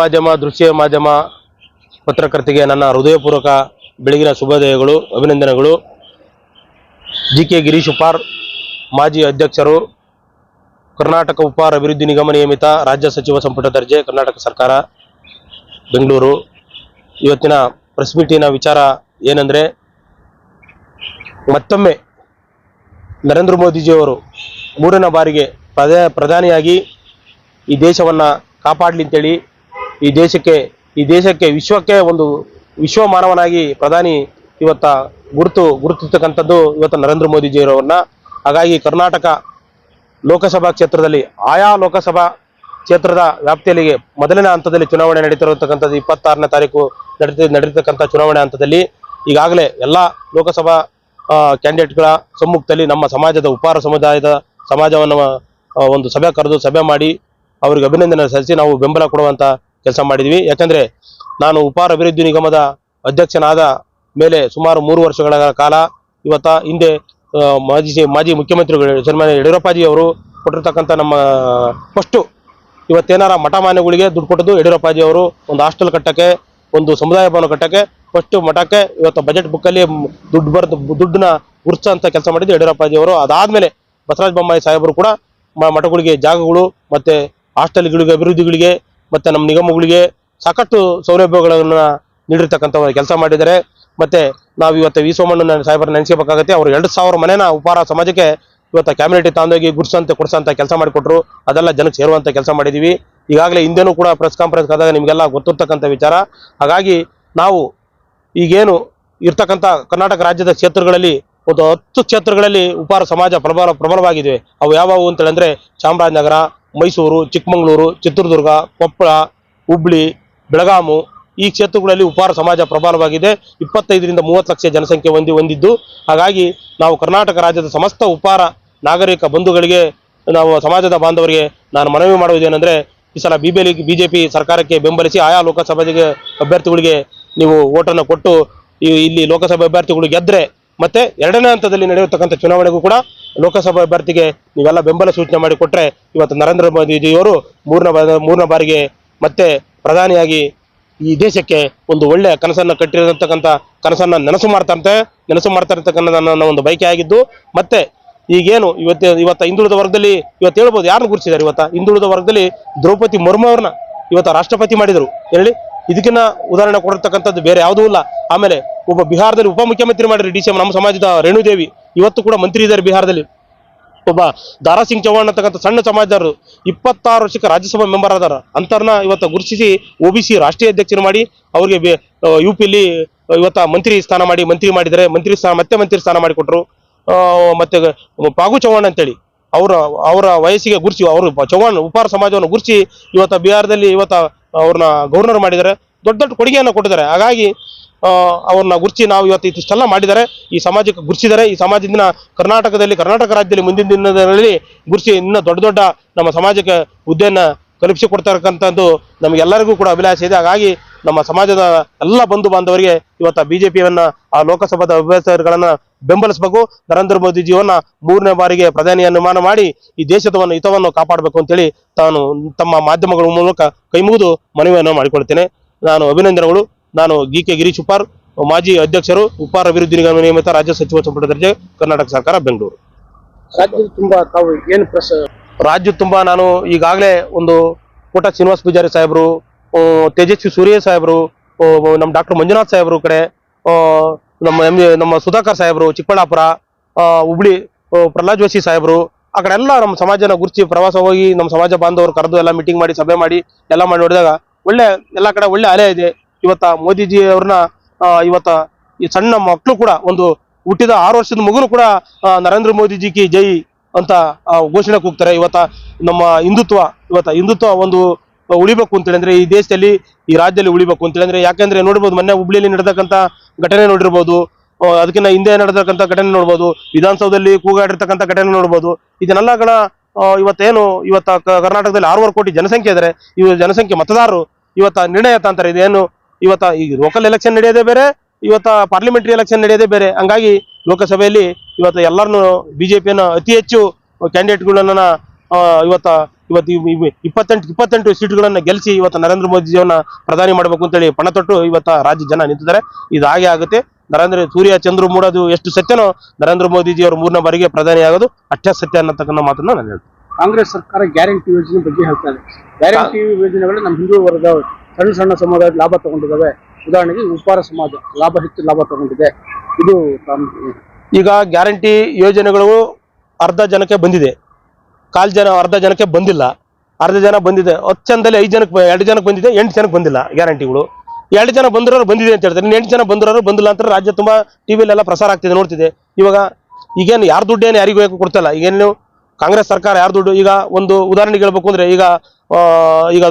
ಮಾಧ್ಯಮ, ದೃಶ್ಯ ಮಾಧ್ಯಮ ಪತ್ರಕರ್ತಿಗೆ ನನ್ನ ಹೃದಯಪೂರ್ವಕ ಬೆಳಗಿನ ಶುಭೋದಯಗಳು, ಅಭಿನಂದನೆಗಳು. ಜಿ ಕೆ ಗಿರೀಶ್ ಉಪಾರ್, ಮಾಜಿ ಅಧ್ಯಕ್ಷರು, ಕರ್ನಾಟಕ ಉಪಹಾರ ಅಭಿವೃದ್ಧಿ ನಿಗಮ ನಿಯಮಿತ, ರಾಜ್ಯ ಸಚಿವ ಸಂಪುಟ ದರ್ಜೆ, ಕರ್ನಾಟಕ ಸರ್ಕಾರ, ಬೆಂಗಳೂರು. ಇವತ್ತಿನ ಪ್ರೆಸ್ ಮೀಟಿನ ವಿಚಾರ ಏನಂದರೆ, ಮತ್ತೊಮ್ಮೆ ನರೇಂದ್ರ ಮೋದಿಜಿಯವರು ಮೂರನೇ ಬಾರಿಗೆ ಪ್ರಧಾ ಪ್ರಧಾನಿಯಾಗಿ ಈ ದೇಶವನ್ನು ಕಾಪಾಡಲಿ ಅಂತೇಳಿ ಈ ದೇಶಕ್ಕೆ ಈ ದೇಶಕ್ಕೆ ವಿಶ್ವಕ್ಕೆ ಒಂದು ವಿಶ್ವ ಮಾನವನಾಗಿ ಪ್ರಧಾನಿ ಇವತ್ತ ಗುರುತು ಗುರುತಿಸ್ತಕ್ಕಂಥದ್ದು ಇವತ್ತು ನರೇಂದ್ರ ಮೋದಿಜಿಯವರನ್ನ ಹಾಗಾಗಿ ಕರ್ನಾಟಕ ಲೋಕಸಭಾ ಕ್ಷೇತ್ರದಲ್ಲಿ, ಆಯಾ ಲೋಕಸಭಾ ಕ್ಷೇತ್ರದ ವ್ಯಾಪ್ತಿಯಲ್ಲಿ ಮೊದಲನೇ ಹಂತದಲ್ಲಿ ಚುನಾವಣೆ ನಡೀತಿರತಕ್ಕಂಥದ್ದು ಇಪ್ಪತ್ತಾರನೇ ತಾರೀಕು ನಡೀತಿ, ನಡೀತಕ್ಕಂಥ ಚುನಾವಣೆ ಹಂತದಲ್ಲಿ ಈಗಾಗಲೇ ಎಲ್ಲ ಲೋಕಸಭಾ ಕ್ಯಾಂಡಿಡೇಟ್ಗಳ ಸಮ್ಮುಖದಲ್ಲಿ ನಮ್ಮ ಸಮಾಜದ ಉಪಾರ ಸಮುದಾಯದ ಸಮಾಜವನ್ನು ಒಂದು ಸಭೆ ಕರೆದು ಸಭೆ ಮಾಡಿ ಅವರಿಗೆ ಅಭಿನಂದನೆ ಸಲ್ಲಿಸಿ ನಾವು ಬೆಂಬಲ ಕೊಡುವಂತ ಕೆಲಸ ಮಾಡಿದ್ವಿ. ಯಾಕಂದ್ರೆ ನಾನು ಉಪಾರ ಅಭಿವೃದ್ಧಿ ನಿಗಮದ ಅಧ್ಯಕ್ಷನಾದ ಮೇಲೆ ಸುಮಾರು ಮೂರು ವರ್ಷಗಳ ಕಾಲ ಇವತ್ತ ಹಿಂದೆ ಮಾಜಿ ಮಾಜಿ ಮುಖ್ಯಮಂತ್ರಿಗಳು ಸನ್ಮಾನ್ಯ ಯಡಿಯೂರಪ್ಪಾಜಿ ಅವರು ಕೊಟ್ಟಿರ್ತಕ್ಕಂಥ ನಮ್ಮ, ಫಸ್ಟು ಇವತ್ತೇನಾರ ಮಠ ಮಾನ್ಯಗಳಿಗೆ ದುಡ್ಡು ಕೊಟ್ಟದ್ದು ಯಡಿಯೂರಪ್ಪಾಜಿ ಅವರು ಒಂದು ಹಾಸ್ಟೆಲ್ ಕಟ್ಟಕ್ಕೆ, ಒಂದು ಸಮುದಾಯ ಭವನ ಕಟ್ಟಕ್ಕೆ, ಫಸ್ಟ್ ಮಠಕ್ಕೆ ಇವತ್ತು ಬಜೆಟ್ ಬುಕ್ಕಲ್ಲಿ ದುಡ್ಡು ಬರೆದು, ದುಡ್ಡನ್ನ ಅಂತ ಕೆಲಸ ಮಾಡಿದ್ದು ಯಡಿಯೂರಪ್ಪಾಜಿ ಅವರು. ಅದಾದ್ಮೇಲೆ ಬಸವರಾಜ ಬೊಮ್ಮಾಯಿ ಸಾಹೇಬರು ಕೂಡ ಮಠಗಳಿಗೆ ಜಾಗಗಳು ಮತ್ತೆ ಹಾಸ್ಟೆಲ್ಗಳಿಗೆ, ಅಭಿವೃದ್ಧಿಗಳಿಗೆ ಮತ್ತೆ ನಮ್ಮ ನಿಗಮಗಳಿಗೆ ಸಾಕಷ್ಟು ಸೌಲಭ್ಯಗಳನ್ನು ನೀಡಿರ್ತಕ್ಕಂಥ ಕೆಲಸ ಮಾಡಿದ್ದಾರೆ. ಮತ್ತೆ ನಾವು ಇವತ್ತು ವಿ ಸೋಮಣ್ಣನ ಸಾಹೇಬರ ನೆನೆಸ್ಕೋಬೇಕಾಗತ್ತೆ. ಅವರು ಎರಡು ಸಾವಿರ ಮನೆನ ಉಪಹಾರ ಸಮಾಜಕ್ಕೆ ಇವತ್ತು ಕ್ಯಾಬಿನೆಟ್ ತಾಂದೋಗಿ ಗುಡ್ಸಂತ ಕೊಡ್ಸಂತ ಕೆಲಸ ಮಾಡಿಕೊಟ್ರು. ಅದೆಲ್ಲ ಜನಕ್ಕೆ ಸೇರುವಂತ ಕೆಲಸ ಮಾಡಿದೀವಿ. ಈಗಾಗಲೇ ಹಿಂದೆನೂ ಕೂಡ ಪ್ರೆಸ್ ಕಾನ್ಫರೆನ್ಸ್ ಆದಾಗ ನಿಮಗೆಲ್ಲ ಗೊತ್ತಿರ್ತಕ್ಕಂಥ ವಿಚಾರ. ಹಾಗಾಗಿ ನಾವು ಈಗೇನು ಇರ್ತಕ್ಕಂಥ ಕರ್ನಾಟಕ ರಾಜ್ಯದ ಕ್ಷೇತ್ರಗಳಲ್ಲಿ ಒಂದು ಹತ್ತು ಕ್ಷೇತ್ರಗಳಲ್ಲಿ ಉಪಹಾರ ಸಮಾಜ ಪ್ರಬಲ ಪ್ರಬಲವಾಗಿದೆ ಅವು ಯಾವುವು ಅಂತ ಹೇಳಿದ್ರೆ ಚಾಮರಾಜನಗರ ಮೈಸೂರು, ಚಿಕ್ಕಮಗಳೂರು, ಚಿತ್ರದುರ್ಗ, ಕೊಪ್ಪಳ, ಹುಬ್ಳಿ, ಬೆಳಗಾಮು ಈ ಕ್ಷೇತ್ರಗಳಲ್ಲಿ ಉಪಾರ ಸಮಾಜ ಪ್ರಬಲವಾಗಿದೆ. ಇಪ್ಪತ್ತೈದರಿಂದ ಮೂವತ್ತು ಲಕ್ಷ ಜನಸಂಖ್ಯೆ ಹೊಂದಿ ಹೊಂದಿದ್ದು. ಹಾಗಾಗಿ ನಾವು ಕರ್ನಾಟಕ ರಾಜ್ಯದ ಸಮಸ್ತ ಉಪಾರ ನಾಗರಿಕ ಬಂಧುಗಳಿಗೆ, ನಾವು ಸಮಾಜದ ಬಾಂಧವರಿಗೆ ನಾನು ಮನವಿ ಮಾಡುವುದೇನೆಂದರೆ ಈ ಸಲ ಬಿಬಿಎಲ್ ಬಿಜೆಪಿ ಸರ್ಕಾರಕ್ಕೆ ಬೆಂಬಲಿಸಿ ಆಯಾ ಲೋಕಸಭೆಗೆ ಅಭ್ಯರ್ಥಿಗಳಿಗೆ ನೀವು ಓಟನ್ನು ಕೊಟ್ಟು ಇಲ್ಲಿ ಲೋಕಸಭೆ ಅಭ್ಯರ್ಥಿಗಳು ಗೆದ್ರೆ ಮತ್ತೆ ಎರಡನೇ ಹಂತದಲ್ಲಿ ನಡೆಯತಕ್ಕಂಥ ಚುನಾವಣೆಗೂ ಕೂಡ ಲೋಕಸಭಾ ಅಭ್ಯರ್ಥಿಗೆ ನೀವೆಲ್ಲ ಬೆಂಬಲ ಸೂಚನೆ ಮಾಡಿ ಕೊಟ್ರೆ ಇವತ್ತು ನರೇಂದ್ರ ಮೋದಿಜಿಯವರು ಮೂರನೇ ಮೂರನೇ ಬಾರಿಗೆ ಮತ್ತೆ ಪ್ರಧಾನಿಯಾಗಿ ಈ ದೇಶಕ್ಕೆ ಒಂದು ಒಳ್ಳೆಯ ಕನಸನ್ನು ಕಟ್ಟಿರತಕ್ಕಂಥ ಕನಸನ್ನು ನೆನಸು ಮಾಡ್ತಾರಂತೆ ನೆನಸು ಮಾಡ್ತಾ ನನ್ನ ಒಂದು ಬಯಕೆ ಆಗಿದ್ದು, ಮತ್ತೆ ಈಗೇನು ಇವತ್ತು ಇವತ್ತು ಹಿಂದುಳಿದ ವರ್ಗದಲ್ಲಿ ಇವತ್ತು ಹೇಳ್ಬೋದು ಯಾರನ್ನು ಗುರುತಿಸಿದ್ದಾರೆ, ಇವತ್ತು ಹಿಂದುಳಿದ ವರ್ಗದಲ್ಲಿ ದ್ರೌಪದಿ ಮುರ್ಮು ಅವ್ರನ್ನ ಇವತ್ತು ರಾಷ್ಟ್ರಪತಿ ಮಾಡಿದರು. ಹೇಳಿ ಇದಕ್ಕಿನ್ನ ಉದಾಹರಣೆ ಕೊಡಿರ್ತಕ್ಕಂಥದ್ದು ಬೇರೆ ಯಾವುದೂ ಇಲ್ಲ. ಆಮೇಲೆ ಒಬ್ಬ ಬಿಹಾರದಲ್ಲಿ ಉಪಮುಖ್ಯಮಂತ್ರಿ ಮಾಡಿರಿ ಡಿ ಸಿ ಎಂ, ನಮ್ಮ ಸಮಾಜದ ರೇಣುದೇವಿ. ಇವತ್ತು ಕೂಡ ಮಂತ್ರಿ ಇದ್ದಾರೆ ಬಿಹಾರದಲ್ಲಿ. ಒಬ್ಬ ದಾರಾ ಸಿಂಗ್ ಚೌಹಾಣ್ ಅಂತಕ್ಕಂಥ ಸಣ್ಣ ಸಮಾಜದವರು ಇಪ್ಪತ್ತಾರು ವರ್ಷಕ್ಕೆ ರಾಜ್ಯಸಭಾ ಮೆಂಬರ್ ಆದಾರ ಅಂತರ್ನ ಇವತ್ತು ಗುರುತಿಸಿ ಒ ಬಿ ಸಿ ರಾಷ್ಟ್ರೀಯ ಅಧ್ಯಕ್ಷರು ಮಾಡಿ ಅವರಿಗೆ ಯು ಪಿಲಿ ಇವತ್ತ ಮಂತ್ರಿ ಸ್ಥಾನ ಮಾಡಿ ಮಂತ್ರಿ ಮಾಡಿದರೆ ಮಂತ್ರಿ ಸ್ಥಾನ, ಮತ್ತೆ ಮಂತ್ರಿ ಸ್ಥಾನ ಮಾಡಿಕೊಟ್ರು. ಮತ್ತೆ ಪಾಗು ಚೌಹಾಣ್ ಅಂತೇಳಿ. ಅವರ ಅವರ ವಯಸ್ಸಿಗೆ ಗುರುಸಿ ಅವರು ಚೌಹಾಣ್ ಉಪಾರ ಸಮಾಜವನ್ನು ಗುರುಸಿ ಇವತ್ತು ಬಿಹಾರದಲ್ಲಿ ಇವತ್ತ ಅವ್ರನ್ನ ಗೌರ್ನರ್ ಮಾಡಿದ್ದಾರೆ. ದೊಡ್ಡ ದೊಡ್ಡ ಕೊಡುಗೆಯನ್ನು ಕೊಟ್ಟಿದ್ದಾರೆ. ಹಾಗಾಗಿ ಅವ್ರನ್ನ ಗುರ್ಚಿ ನಾವು ಇವತ್ತು ಇಷ್ಟೆಲ್ಲ ಮಾಡಿದ್ದಾರೆ. ಈ ಸಮಾಜಕ್ಕೆ ಗುರ್ಸಿದ್ದಾರೆ ಈ ಸಮಾಜದಿಂದ ಕರ್ನಾಟಕದಲ್ಲಿ, ಕರ್ನಾಟಕ ರಾಜ್ಯದಲ್ಲಿ ಮುಂದಿನ ದಿನದಲ್ಲಿ ಗುರ್ಸಿ ಇನ್ನೂ ದೊಡ್ಡ ದೊಡ್ಡ ನಮ್ಮ ಸಮಾಜಕ್ಕೆ ಹುದ್ದೆಯನ್ನ ಕಲ್ಪಿಸಿಕೊಡ್ತಕ್ಕಂಥದ್ದು ನಮಗೆಲ್ಲರಿಗೂ ಕೂಡ ಅಭಿಲಾಷೆ ಇದೆ. ಹಾಗಾಗಿ, ನಮ್ಮ ಸಮಾಜದ ಎಲ್ಲ ಬಂಧು ಬಾಂಧವರಿಗೆ ಇವತ್ತು ಬಿಜೆಪಿಯನ್ನ, ಆ ಲೋಕಸಭಾದ ಅಭ್ಯರ್ಥಿಗಳನ್ನ ಬೆಂಬಲಿಸಬೇಕು. ನರೇಂದ್ರ ಮೋದಿಜಿಯವನ್ನ ಮೂರನೇ ಬಾರಿಗೆ ಪ್ರಧಾನಿಯನ್ನು ಮಾನ ಮಾಡಿ ಈ ದೇಶದವನ್ನು ಹಿತವನ್ನು ಕಾಪಾಡಬೇಕು ಅಂತೇಳಿ ತಾನು ತಮ್ಮ ಮಾಧ್ಯಮಗಳ ಮೂಲಕ ಕೈ ಮುಗಿದು ಮನವಿಯನ್ನು ಮಾಡಿಕೊಳ್ತೇನೆ. ನಾನು ಅಭಿನಂದನೆಗಳು ನಾನು ಗಿ ಕೆ ಗಿರೀಶ್ ಉಪಾರ್ ಮಾಜಿ ಅಧ್ಯಕ್ಷರು ಉಪಾರ ಅಭಿವೃದ್ಧಿ ನಿಗಮ ನಿಯಮಿತ ರಾಜ್ಯ ಸಚಿವ ಸಂಪುಟ ದರ್ಜೆ ಕರ್ನಾಟಕ ಸರ್ಕಾರ ಬೆಂಗಳೂರು. ರಾಜ್ಯದ ತುಂಬಾ ತಾವು ಏನು ಪ್ರಸ ರಾಜ್ಯ ತುಂಬಾ ನಾನು ಈಗಾಗಲೇ ಒಂದು ಕೋಟ ಶ್ರೀನಿವಾಸ ಪೂಜಾರಿ ಸಾಹೇಬರು ತೇಜಸ್ವಿ ಸೂರ್ಯ ಸಾಹೇಬರು ನಮ್ಮ ಡಾಕ್ಟರ್ ಮಂಜುನಾಥ್ ಸಾಹೇಬರು ಕಡೆ ನಮ್ಮ ಎಂ ನಮ್ಮ ಸುಧಾಕರ್ ಸಾಹೇಬರು, ಚಿಕ್ಕಬಳ್ಳಾಪುರ ಹುಬ್ಳಿ ಪ್ರಹ್ಲಾದ್ ಜೋಶಿ ಸಾಹೇಬರು, ಆ ಕಡೆ ಎಲ್ಲ ನಮ್ಮ ಸಮಾಜನ ಗುರುತಿ ಪ್ರವಾಸ ಹೋಗಿ ನಮ್ಮ ಸಮಾಜ ಬಾಂಧವರು ಕರೆದು ಎಲ್ಲ ಮೀಟಿಂಗ್ ಮಾಡಿ, ಸಭೆ ಮಾಡಿ, ಎಲ್ಲ ಮಾಡಿ ನೋಡಿದಾಗ ಒಳ್ಳೆ, ಎಲ್ಲ ಕಡೆ ಒಳ್ಳೆ ಅಲೆ ಇದೆ. ಇವತ್ತ ಮೋದಿಜಿ ಅವ್ರನ್ನ ಇವತ್ತ ಈ ಸಣ್ಣ ಮಕ್ಕಳು ಕೂಡ ಒಂದು ಹುಟ್ಟಿದ ಆರು ವರ್ಷದ ಮಗುನು ಕೂಡ ನರೇಂದ್ರ ಮೋದಿಜಿ ಕಿ ಜೈ ಅಂತ ಘೋಷಣೆ ಕೂಗ್ತಾರೆ. ಇವತ್ತ ನಮ್ಮ ಹಿಂದುತ್ವ, ಇವತ್ತ ಹಿಂದುತ್ವ ಒಂದು ಉಳಿಬೇಕು ಅಂತೇಳಿ ಅಂದ್ರೆ ಈ ದೇಶದಲ್ಲಿ, ಈ ರಾಜ್ಯದಲ್ಲಿ ಉಳಿಬೇಕು ಅಂತೇಳಿ ಅಂದ್ರೆ ಯಾಕಂದ್ರೆ ನೋಡ್ಬೋದು ಮೊನ್ನೆ ಹುಬ್ಳಿಯಲ್ಲಿ ನಡೆದಕ್ಕಂತ ಘಟನೆ ನೋಡಿರ್ಬೋದು. ಅದಕ್ಕಿಂತ ಹಿಂದೆ ನಡೆದಕ್ಕಂತ ಘಟನೆ ನೋಡ್ಬೋದು. ವಿಧಾನಸೌಧದಲ್ಲಿ ಕೂಗಾಡಿರ್ತಕ್ಕಂಥ ಘಟನೆ ನೋಡ್ಬೋದು. ಇದನ್ನೆಲ್ಲಗಳ ಇವತ್ತೇನು, ಇವತ್ತ ಕರ್ನಾಟಕದಲ್ಲಿ ಆರೂವರೆ ಕೋಟಿ ಜನಸಂಖ್ಯೆ ಇದ್ದಾರೆ ಇವ ಜನಸಂಖ್ಯೆ ಮತದಾರರು ಇವತ್ತ ನಿರ್ಣಯ ತಾಂತಾರೆ. ಇದೇನು, ಇವತ್ತ ಈ ಲೋಕಲ್ ಎಲೆಕ್ಷನ್ ನಡೆಯೋದೇ ಬೇರೆ, ಇವತ್ತ ಪಾರ್ಲಿಮೆಂಟರಿ ಎಲೆಕ್ಷನ್ ನಡೆಯೋದೇ ಬೇರೆ. ಹಂಗಾಗಿ ಲೋಕಸಭೆಯಲ್ಲಿ ಇವತ್ತು ಎಲ್ಲರನ್ನು ಬಿಜೆಪಿಯನ್ನು ಅತಿ ಹೆಚ್ಚು ಕ್ಯಾಂಡಿಡೇಟ್ಗಳನ್ನ ಇವತ್ತ ಇವತ್ತು ಇವ್- ಇವ್ ಇಪ್ಪತ್ತೆಂಟು ಇಪ್ಪತ್ತೆಂಟು ಸೀಟ್ಗಳನ್ನ ಗೆಲ್ಲಿಸಿ ಇವತ್ತು ನರೇಂದ್ರ ಮೋದಿಜಿಯವನ್ನ ಪ್ರಧಾನಿ ಮಾಡಬೇಕು ಅಂತೇಳಿ ಪಣ ತೊಟ್ಟು ಇವತ್ತ ರಾಜ್ಯ ಜನ ನಿಂತಿದ್ದಾರೆ. ಇದು ಹಾಗೆ ಆಗುತ್ತೆ. ನರೇಂದ್ರ ಸೂರ್ಯ ಚಂದ್ರ ಮೂಡೋದು ಎಷ್ಟು ಸತ್ಯನೋ ನರೇಂದ್ರ ಮೋದಿಜಿ ಅವರು ಮೂರನೇ ಬಾರಿಗೆ ಪ್ರಧಾನಿ ಆಗೋದು ಅಷ್ಟೇ ಸತ್ಯ ಅನ್ನತಕ್ಕಂಥ ಮಾತನ್ನ ನಾನು ಹೇಳ್ತೀನಿ. ಕಾಂಗ್ರೆಸ್ ಸರ್ಕಾರ ಗ್ಯಾರಂಟಿ ಯೋಜನೆ ಬಗ್ಗೆ ಹೇಳ್ತಾರೆ ಗ್ಯಾರಂಟಿ ಯೋಜನೆಗಳು ನಮ್ಮ ಹಿಂದೂ ವರ್ಗ ಸಣ್ಣ ಸಣ್ಣ ಸಮುದಾಯ ಲಾಭ ತಗೊಂಡಿದ್ದಾವೆ. ಉದಾಹರಣೆಗೆ ಉಪಾರ ಸಮಾಜ ಲಾಭ ಹೆಚ್ಚು ಲಾಭ ತಗೊಂಡಿದೆ. ಇದು ಈಗ ಗ್ಯಾರಂಟಿ ಯೋಜನೆಗಳು ಅರ್ಧ ಜನಕ್ಕೆ ಬಂದಿದೆ. ಕಾಲ್ ಜನ ಅರ್ಧ ಜನಕ್ಕೆ ಬಂದಿಲ್ಲ. ಅರ್ಧ ಜನ ಬಂದಿದೆ. ಹತ್ತು ಜನದಲ್ಲಿ ಐದು ಜನಕ್ಕೆ ಎರಡು ಜನಕ್ಕೆ ಬಂದಿದೆ, ಎಂಟು ಜನಕ್ಕೆ ಬಂದಿಲ್ಲ ಗ್ಯಾರಂಟಿಗಳು. ಎರಡು ಜನ ಬಂದಿರೋರು ಬಂದಿದೆ ಅಂತ ಹೇಳ್ತಾರೆ. ಇನ್ನು ಎಂಟು ಜನ ಬಂದಿರೋರು ಬಂದಿಲ್ಲ ಅಂತ ರಾಜ್ಯ ತುಂಬ ಟಿ ವಿಲೆಲ್ಲ ಪ್ರಸಾರ ಆಗ್ತಿದೆ, ನೋಡ್ತಿದೆ. ಇವಾಗ ಈಗೇನು ಯಾರು ದುಡ್ಡು ಏನು ಯಾರಿಗೂ ಯಾಕೆ ಕೊಡ್ತಲ್ಲ. ಈಗೇನು ಕಾಂಗ್ರೆಸ್ ಸರ್ಕಾರ ಯಾರು ದುಡ್ಡು, ಈಗ ಒಂದು ಉದಾಹರಣೆಗೆ ಹೇಳ್ಬೇಕು ಅಂದರೆ ಈಗ ಈಗ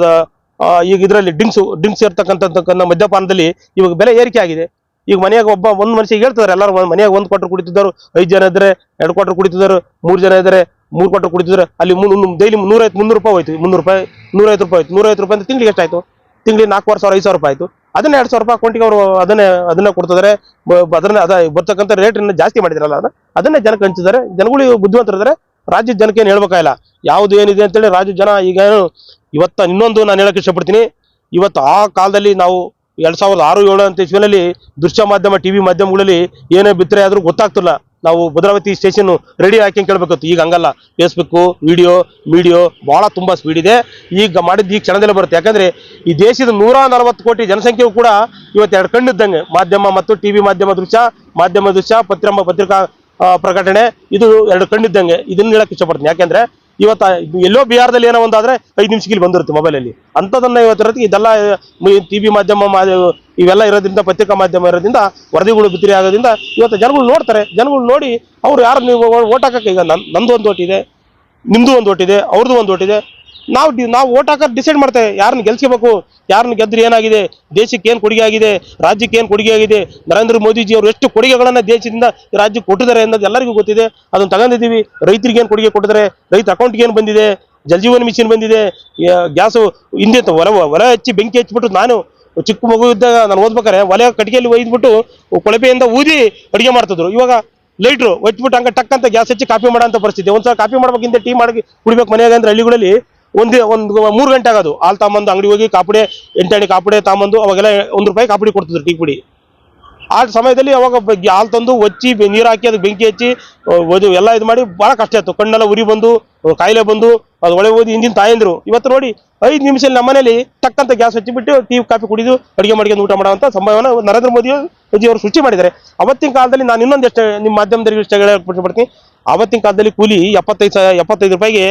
ಈಗ ಇದರಲ್ಲಿ ಡ್ರಿಂಕ್ಸ್ ಡ್ರಿಂಕ್ಸ್ ಇರ್ತಕ್ಕಂಥ ಮದ್ಯಪಾನದಲ್ಲಿ ಇವಾಗ ಬೆಲೆ ಏರಿಕೆ ಆಗಿದೆ. ಈಗ ಮನೆಯಾಗ ಒಬ್ಬ ಒಂದು ಮನುಷ್ಯ ಹೇಳ್ತಿದ್ದಾರೆ ಎಲ್ಲರೂ ಮನೆಯಾಗ ಒಂದು ಕ್ವಾರ್ಟರ್ ಕುಡಿತಿದ್ದರು ಐದು ಜನ ಇದ್ರೆ ಎರಡು ಕ್ವಾರ್ಟರ್ ಕುಡಿತಿದ್ದಾರೆ ಮೂರು ಜನ ಇದ್ದಾರೆ ಮೂರು ಪಟ್ಟು ಕುಡಿತಿದ್ರೆ ಅಲ್ಲಿ ಡೈಲಿ ನೂರೈವತ್ತು, ಮುನ್ನೂರು ರೂಪಾಯಿ ಹೋಯ್ತು. ಮುನ್ನೂರು ರೂಪಾಯಿ, ನೂರೈವತ್ತು ರೂಪಾಯಿ ಹೋಯ್ತು. ನೂರೈವತ್ತು ರೂಪಾಯಿ ಅಂತ ತಿಂಗಳಿಗೆ ಎಷ್ಟಾಯ್ತು? ತಿಂಗಳಿಗೆ ನಾಲ್ಕು ಸಾವಿರ, ಐದು ಸಾವಿರ ರೂಪಾಯಿ ಆಯ್ತು. ಅದನ್ನ ಎರಡು ಸಾವಿರ ರೂಪಾಯಿ ಅಕೌಂಟಿಗೆ ಅವರು ಅದನ್ನೇ ಅದನ್ನ ಕೊಡ್ತಿದ್ದಾರೆ ಅದನ್ನ ಅದ ಬರ್ತಕ್ಕಂಥ ರೇಟ್ ಜಾಸ್ತಿ ಮಾಡಿದ್ರಲ್ಲ ಅದನ್ನ ಅದನ್ನೇ ಜನಕ್ಕೆ ಹಂಚಿದ್ದಾರೆ. ಜನಗಳು ಬುದ್ಧಿವಂತರಿದ್ದಾರೆ ರಾಜ್ಯದ ಜನಕ್ಕೆ ಏನು ಹೇಳ್ಬೇಕಾಗಿಲ್ಲ ಯಾವ್ದು ಏನಿದೆ ಅಂತೇಳಿ ರಾಜ್ಯ ಜನ ಈಗ ಇವತ್ತ ಇನ್ನೊಂದು ನಾನು ಹೇಳಕ್ಕೆ ಇಷ್ಟಪಡ್ತೀನಿ. ಇವತ್ತು ಆ ಕಾಲದಲ್ಲಿ ನಾವು ಎರಡು ಸಾವಿರದ ಆರು ಏಳು ಅಂತ ಇಸ್ವಿನಲ್ಲಿ ದೃಶ್ಯ ಮಾಧ್ಯಮ, ಟಿವಿ ಮಾಧ್ಯಮಗಳಲ್ಲಿ ಏನೇ ಬಿತ್ತರೆ ಆದರೂ ಗೊತ್ತಾಗ್ತಿಲ್ಲ ನಾವು ಭದ್ರಾವತಿ ಸ್ಟೇಷನ್ ರೆಡಿ ಹಾಕಿ ಕೇಳ್ಬೇಕಿತ್ತು ಈಗ ಹಂಗಲ್ಲ. ಫೇಸ್ಬುಕ್ ವಿಡಿಯೋ ಮೀಡಿಯೋ ಬಹಳ ತುಂಬಾ ಸ್ಪೀಡ್ ಇದೆ. ಈಗ ಮಾಡಿದ್ದು ಈ ಕ್ಷಣದಲ್ಲೇ ಬರುತ್ತೆ. ಯಾಕಂದ್ರೆ ಈ ದೇಶದ ನೂರ ನಲವತ್ತು ಕೋಟಿ ಜನಸಂಖ್ಯೆಯು ಕೂಡ ಇವತ್ತು ಎರಡು ಕಣ್ಣಿದ್ದಂಗೆ. ಮಾಧ್ಯಮ ಮತ್ತು ಟಿವಿ ಮಾಧ್ಯಮ ದೃಶ್ಯ ಮಾಧ್ಯಮ ದೃಶ್ಯ ಪತ್ರ ಪತ್ರಿಕಾ ಆ, ಪ್ರಕಟಣೆ ಇದು ಎರಡು ಕಣ್ಣಿದ್ದಂಗೆ. ಇದನ್ನ ಹೇಳಕ್ಕೆ ಇಷ್ಟಪಡ್ತೀನಿ. ಯಾಕಂದ್ರೆ ಇವತ್ತ ಎಲ್ಲೋ ಬಿಹಾರದಲ್ಲಿ ಏನೋ ಒಂದಾದ್ರೆ ಐದು ನಿಮಿಷಕ್ಕೆ ಇಲ್ಲಿ ಬಂದಿರುತ್ತೆ ಮೊಬೈಲಲ್ಲಿ ಅಂಥದನ್ನ ಇವತ್ತಿರುತ್ತೆ ಇದೆಲ್ಲ ಟಿವಿ ಮಾಧ್ಯಮ ಇವೆಲ್ಲ ಇರೋದ್ರಿಂದ, ಪತ್ರಿಕಾ ಮಾಧ್ಯಮ ಇರೋದ್ರಿಂದ, ವರದಿಗಳು ಬಿತ್ತರಿ ಆಗೋದ್ರಿಂದ ಇವತ್ತು ಜನಗಳು ನೋಡ್ತಾರೆ. ಜನಗಳು ನೋಡಿ, ಅವ್ರು ಯಾರು ನೀವು ಓಟ್ ಹಾಕಕ್ಕೆ ಈಗ ನಂದು ಒಂದು ಓಟ್ ಇದೆ, ನಿಮ್ದು ಒಂದು ಓಟ್ ಇದೆ, ಅವ್ರದ್ದು ಒಂದು ಓಟ್ ಇದೆ. ನಾವು ನಾವು ಓಟ್ ಹಾಕೋದು ಡಿಸೈಡ್ ಮಾಡ್ತೇವೆ. ಯಾರನ್ನ ಗೆಲ್ಸ್ಕೋಬೇಕು, ಯಾರನ್ನ ಗೆದ್ರೆ ಏನಾಗಿದೆ, ದೇಶಕ್ಕೆ ಏನು ಕೊಡುಗೆ ಆಗಿದೆ, ರಾಜ್ಯಕ್ಕೆ ಏನು ಕೊಡುಗೆ ಆಗಿದೆ, ನರೇಂದ್ರ ಮೋದಿಜಿ ಅವರು ಎಷ್ಟು ಕೊಡುಗೆಗಳನ್ನು ದೇಶದಿಂದ ರಾಜ್ಯಕ್ಕೆ ಕೊಟ್ಟಿದ್ದಾರೆ ಅನ್ನೋದು ಎಲ್ಲರಿಗೂ ಗೊತ್ತಿದೆ. ಅದನ್ನು ತಗೊಂಡಿದ್ದೀವಿ. ರೈತರಿಗೆ ಏನು ಕೊಡುಗೆ ಕೊಟ್ಟಿದ್ದಾರೆ, ರೈತ ಅಕೌಂಟ್ಗೆ ಏನು ಬಂದಿದೆ ಜಲಜೀವನ ಮಿಷನ್ ಬಂದಿದೆ ಗ್ಯಾಸು ಹಿಂದೆ ಹೊರ ಹೊರ ಹಚ್ಚಿ ಬೆಂಕಿ ಹಚ್ಚಿಬಿಟ್ಟು ನಾನು ಚಿಕ್ಕ ಮಗು ಇದ್ದಾಗ ನಾನು ಓದ್ಬೇಕಾರೆ ಒಲೆ ಕಟ್ಟಿಗೆಯಲ್ಲಿ ಒಯ್ದ್ಬಿಟ್ಟು ಕೊಳಪೆಯಿಂದ ಊದಿ ಅಡುಗೆ ಮಾಡ್ತಿದ್ರು. ಇವಾಗ ಲೈಟ್ರು ಒಚ್ಬಿಟ್ಟು ಹಂಗೆ ಟಕ್ ಅಂತ ಗ್ಯಾಸ್ ಹಚ್ಚಿ ಕಾಫಿ ಮಾಡೋ ಅಂತ ಪರಿಸ್ಥಿತಿ. ಒಂದ್ಸಲ ಕಾಫಿ ಮಾಡ್ಬೇಕಿಂತ ಟೀ ಮಾಡಿ ಕುಡಿಬೇಕು ಮನೆಯಾಗ ಅಂದ್ರೆ ಹಳ್ಳಿಗಳಲ್ಲಿ ಒಂದು ಒಂದು ಮೂರು ಗಂಟೆ ಆಗೋದು. ಹಾಲು ತಾಂಬಂದು ಅಂಗಡಿ ಹೋಗಿ ಕಾಪುಡೆ ಎಂಟಾಣಿ ಕಾಪುಡೆ ತಾಂಬಂದು ಅವಾಗೆಲ್ಲ ಒಂದು ರೂಪಾಯಿ ಕಾಪುಡಿ ಕೊಡ್ತಿದ್ರು ಟೀ ಪುಡಿ. ಆ ಸಮಯದಲ್ಲಿ ಅವಾಗ ಹಾಲು ತಂದು ಒಚ್ಚಿ ನೀರು ಹಾಕಿ ಅದಕ್ಕೆ ಬೆಂಕಿ ಹಚ್ಚಿ ಅದು ಎಲ್ಲ ಇದು ಮಾಡಿ ಭಾಳ ಕಷ್ಟ ಆಯ್ತು ಕಣ್ಣೆಲ್ಲ ಉರಿ ಬಂದು ಕಾಯಿಲೆ ಬಂದು, ಅದು ಒಳೆ ಓದಿ ಹಿಂದಿನ ತಾಯಂದ್ರು. ಇವತ್ತು ನೋಡಿ ಐದು ನಿಮಿಷದಲ್ಲಿ ನಮ್ಮನೇಲಿ ತಕ್ಕಂತ ಗ್ಯಾಸ್ ಹಚ್ಚಿಬಿಟ್ಟು ಟೀ, ಕಾಫಿ ಕುಡಿದು ಅಡುಗೆ ಮಾಡ್ಕೊಂಡು ಊಟ ಮಾಡುವಂಥ ಸಂಭವನ ನರೇಂದ್ರ ಮೋದಿ ಮೋದಿ ಅವರು ಮಾಡಿದ್ದಾರೆ. ಅವತ್ತಿನ ಕಾಲದಲ್ಲಿ ನಾನು ಇನ್ನೊಂದು ಎಷ್ಟು ನಿಮ್ಮ ಮಾಧ್ಯಮದಲ್ಲಿ ಇಷ್ಟ ಪಡ್ತೀನಿ ಅವತ್ತಿನ ಕಾಲದಲ್ಲಿ ಕೂಲಿ ಎಪ್ಪತ್ತೈದು ಎಪ್ಪತ್ತೈದು ರೂಪಾಯಿಗೆ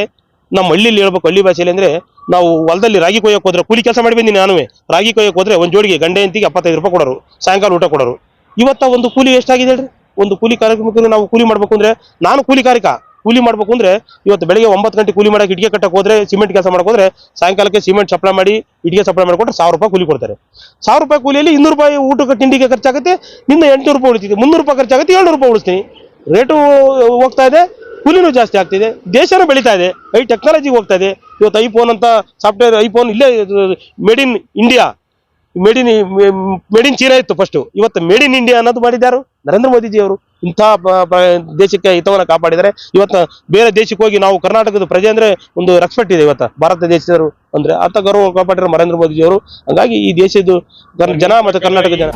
ನಮ್ಮ ಹಳ್ಳಿಲಿ ಹೇಳ್ಬೇಕು ಹಳ್ಳಿ ಭಾಷೆಯಲ್ಲಿ ಅಂದ್ರೆ ನಾವು ಹೊಲದಲ್ಲಿ ರಾಗಿ ಕೊಯ್ಯಕ್ಕೆ ಹೋದ್ರೆ ಕೂಲಿ ಕೆಲಸ ಮಾಡಿ ಬಂದಿನಿ ನಾನು ರಾಗಿ ಕೊಯ್ಯಕ್ಕೆ ಹೋದ್ರೆ ಒಂದು ಜೋಡಿಗೆ ಗಂಡೆ ಅಂತಿಗೆ ಎಪ್ಪತ್ತೈದು ರೂಪಾಯಿ ಕೊಡೋರು, ಸಾಯಂಕಾಲ ಊಟ ಕೊಡೋರು. ಇವತ್ತ ಒಂದು ಕೂಲಿ ಎಷ್ಟಾಗಿದೆ ಹೇಳ್ರಿ. ಒಂದು ಕೂಲಿ ಕಾರ್ಯಕ್ರಮಕ್ಕೆ ನಾವು ಕೂಲಿ ಮಾಡ್ಬೇಕು ಅಂದ್ರೆ ನಾನು ಕೂಲಿ ಕಾರ್ಯಕ ಕೂಲಿ ಮಾಡ್ಬೇಕು ಅಂದ್ರೆ ಇವತ್ತು ಬೆಳಿಗ್ಗೆ ಒಂಬತ್ತು ಗಂಟೆ ಕೂಲಿ ಮಾಡಕ್ಕೆ ಇಟ್ಟಿಗೆ ಕಟ್ಟಕ್ಕೆ ಹೋದ್ರೆ, ಸಿಮೆಂಟ್ ಕೆಲಸ ಮಾಡಕ್ಕೆ ಹೋದ್ರೆ ಸಾಯಂಕಾಲಕ್ಕೆ ಸಿಮೆಂಟ್ ಸಪ್ಲೈ ಮಾಡಿ ಇಟ್ಟಿಗೆ ಸಪ್ಲೈ ಮಾಡಿಕೊಟ್ರೆ ಸಾವಿರ ರೂಪಾಯಿ ಕೂಲಿ ಕೊಡ್ತಾರೆ. ಸಾವಿರ ರೂಪಾಯಿ ಕೂಲಿಯಲ್ಲಿ ಇನ್ನೂರು ರೂಪಾಯಿ ಊಟಕ್ಕೆ ತಿಂಡಿಗೆ ಖರ್ಚಾಗುತ್ತೆ, ನಿನ್ನ ಎಂಟುನೂರು ರೂಪಾಯಿ ಉಳಿತಿದೆ. ಮುನ್ನೂರು ರೂಪಾಯಿ ಖರ್ಚಾಗುತ್ತೆ, ಏಳ್ನೂರು ರೂಪಾಯಿ ಉಳಿಸ್ತೀನಿ. ರೇಟು ಹೋಗ್ತಾ ಇದೆ. ಕೂಲಿನೂ ಜಾಸ್ತಿ ಆಗ್ತಿದೆ. ದೇಶನೂ ಬೆಳೀತಾ ಇದೆ. ಐ ಟೆಕ್ನಾಲಜಿ ಹೋಗ್ತಾ ಇದೆ ಇವತ್ತು ಐಫೋನ್ ಅಂತ ಸಾಫ್ಟ್ವೇರ್ ಐಫೋನ್ ಇಲ್ಲೇ made in India made in made in China ಇತ್ತು ಫಸ್ಟ್ ಇವತ್ತು ಮೇಡ್ ಇನ್ ಇಂಡಿಯಾ ಅನ್ನೋದು ಮಾಡಿದ್ದಾರೆ ನರೇಂದ್ರ ಮೋದಿಜಿ ಅವರು. ಇಂಥ ದೇಶಕ್ಕೆ ಹಿತವನ್ನು ಕಾಪಾಡಿದ್ದಾರೆ. ಇವತ್ತು ಬೇರೆ ದೇಶಕ್ಕೆ ಹೋಗಿ ನಾವು ಕರ್ನಾಟಕದ ಪ್ರಜೆ ಅಂದರೆ ಒಂದು ರೆಸ್ಪೆಕ್ಟ್ ಇದೆ ಇವತ್ತು. ಭಾರತ ದೇಶದವರು ಅಂದರೆ ಅಂತ ಗೌರವ ಕಾಪಾಡಿರೋ ನರೇಂದ್ರ ಮೋದಿಜಿ ಅವರು. ಹಾಗಾಗಿ ಈ ದೇಶದ ಜನ ಮತ್ತು ಕರ್ನಾಟಕ ಜನ.